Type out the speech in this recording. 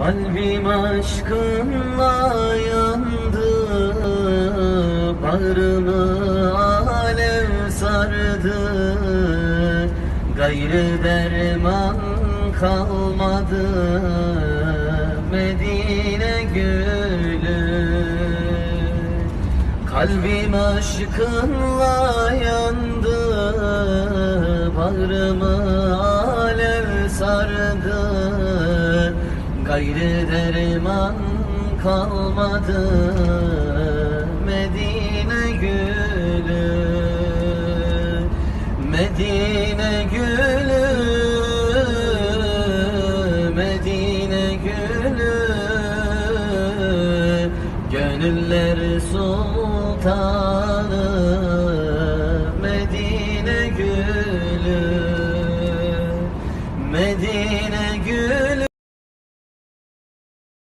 Kalbim aşkınla yandı Bağrımı alev sardı. Gayrı derman kalmadı Medine gülü Kalbim aşkınla yandı Bağrımı Gayrı derman kalmadı Medine gülü Medine gülü Medine gülü. Gönüller sultanı Medine gülü Medine gülü.